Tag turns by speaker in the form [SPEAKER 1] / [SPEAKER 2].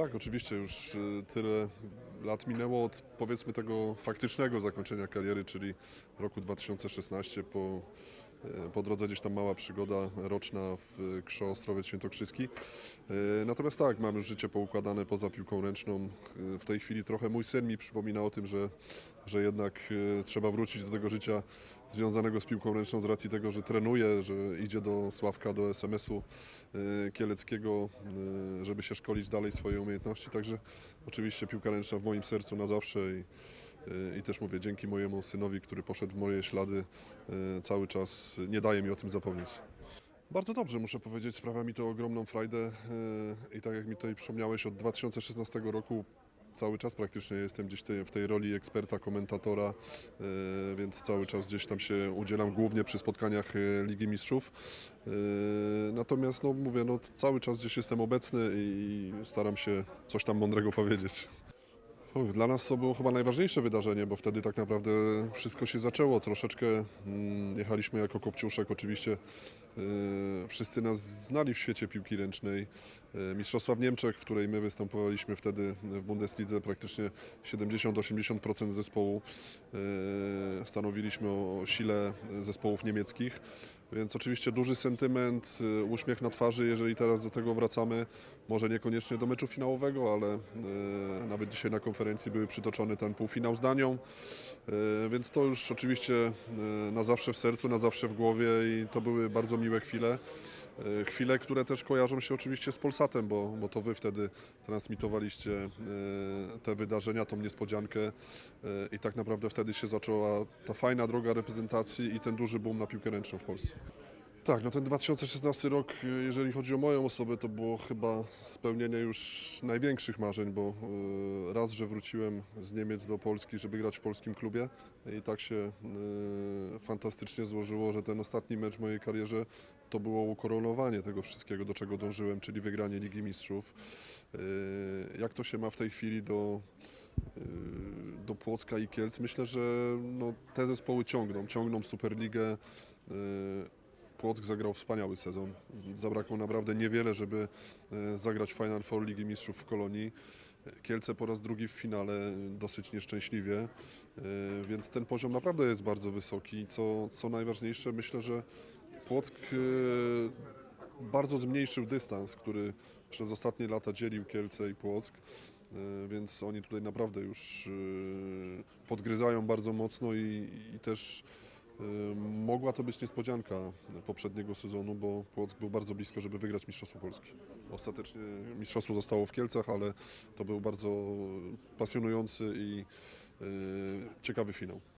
[SPEAKER 1] Tak, oczywiście już y, tyle lat minęło od powiedzmy tego faktycznego zakończenia kariery, czyli roku 2016 po, y, po drodze gdzieś tam mała przygoda roczna w Krzo Świętokrzyski. Y, Natomiast tak, mam już życie poukładane poza piłką ręczną. W tej chwili trochę mój syn mi przypomina o tym, że, że jednak y, trzeba wrócić do tego życia związanego z piłką ręczną z racji tego, że trenuje, że idzie do Sławka, do SMS-u y, Kieleckiego, y, żeby się szkolić dalej swoje umiejętności. Także oczywiście piłka ręczna w moim sercu na zawsze i, i też mówię dzięki mojemu synowi, który poszedł w moje ślady cały czas, nie daje mi o tym zapomnieć. Bardzo dobrze, muszę powiedzieć, sprawia mi to ogromną frajdę i tak jak mi tutaj przypomniałeś, od 2016 roku cały czas praktycznie jestem gdzieś w tej roli eksperta, komentatora, y, więc cały czas gdzieś tam się udzielam, głównie przy spotkaniach y, Ligi Mistrzów. Y, Natomiast, no mówię, no, cały czas gdzieś jestem obecny i staram się coś tam mądrego powiedzieć. Dla nas to było chyba najważniejsze wydarzenie, bo wtedy tak naprawdę wszystko się zaczęło. Troszeczkę mm, jechaliśmy jako Kopciuszek, oczywiście wszyscy nas znali w świecie piłki ręcznej. Y, Mistrzostwa w Niemczech, w której my występowaliśmy wtedy w Bundeslidze, praktycznie 70-80% zespołu y, stanowiliśmy o sile zespołów niemieckich. Więc oczywiście duży sentyment, uśmiech na twarzy, jeżeli teraz do tego wracamy. Może niekoniecznie do meczu finałowego, ale nawet dzisiaj na konferencji były przytoczony ten półfinał z Danią. Więc to już oczywiście na zawsze w sercu, na zawsze w głowie i to były bardzo miłe chwile. Y, Chwile, które też kojarzą się oczywiście z Polsatem, bo, bo to Wy wtedy transmitowaliście y, te wydarzenia, tą niespodziankę y, i tak naprawdę wtedy się zaczęła ta fajna droga reprezentacji i ten duży boom na piłkę ręczną w Polsce. Tak, no ten 2016 rok, y, jeżeli chodzi o moją osobę, to było chyba spełnienie już największych marzeń, bo y, raz, że wróciłem z Niemiec do Polski, żeby grać w polskim klubie i tak się y, fantastycznie złożyło, że ten ostatni mecz w mojej karierze to było ukoronowanie tego wszystkiego, do czego dążyłem, czyli wygranie Ligi Mistrzów. Jak to się ma w tej chwili do, do Płocka i Kielc? Myślę, że no, te zespoły ciągną, ciągną Superligę. Płock zagrał wspaniały sezon. Zabrakło naprawdę niewiele, żeby e, zagrać Final Four Ligi Mistrzów w Kolonii. Kielce po raz drugi w finale, dosyć nieszczęśliwie, e, więc ten poziom naprawdę jest bardzo wysoki. Co, co najważniejsze, myślę, że Płock e, bardzo zmniejszył dystans, który przez ostatnie lata dzielił Kielce i Płock. Więc oni tutaj naprawdę już podgryzają bardzo mocno i, i też mogła to być niespodzianka poprzedniego sezonu, bo Płock był bardzo blisko, żeby wygrać Mistrzostwo Polski. Ostatecznie mistrzostwo zostało w Kielcach, ale to był bardzo pasjonujący i e, ciekawy finał.